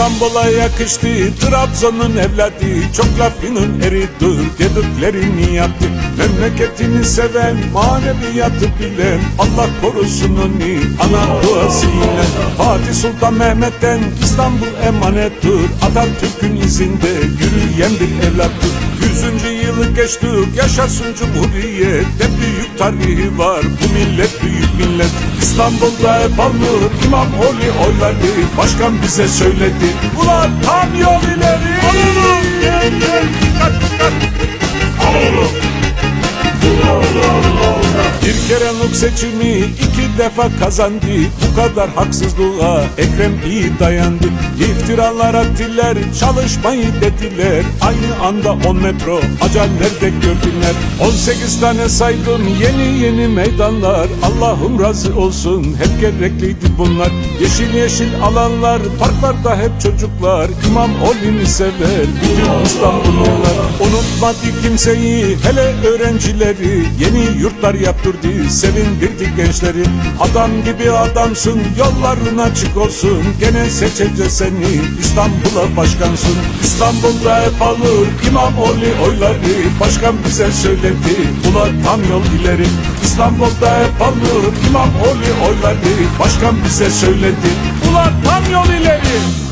İstanbul'a yakıştı Trabzon'un evladı. Çok lafının eridir dediklerini yaptı. Memleketini seven maneviyatı bilen Allah korusun onu ana duasıyla. Fatih Sultan Mehmet'ten İstanbul emanettir Atatürk'ün izinde yürüyen bir evlattır Yüzüncü yılı geçtik yaşasın cumhuriyet. Ne büyük tarihi var bu millet büyük millet. İstanbul'da hep alınır İmamoğlu oyları Başkan bize söyledi Ulan tam yol ileri. Alalım seçimi iki defa kazandı. Bu kadar haksızlığa Ekrem iyi dayandı. İftiralar attılar çalışmayı dediler. Aynı anda 10 metro acal nerede gördüler 18 tane saydım yeni yeni meydanlar. Allah'ım razı olsun hep gerekliydi bunlar. Yeşil yeşil alanlar parklarda hep çocuklar. İmam Oli'ni sever bütün İstanbullular. Unutmadı kimseyi hele öğrencileri. Yeni yurtlar yaptırdı sevindirdi gençleri Adam gibi adamsın yolların açık olsun. Gene seçeceğiz seni İstanbul'a başkansın. İstanbul'da hep alır İmamoğlu oyları Başkan bize söyledi Ula tam yol ileri. İstanbul'da hep alır İmamoğlu oyları Başkan bize söyledi Ula tam yol ileri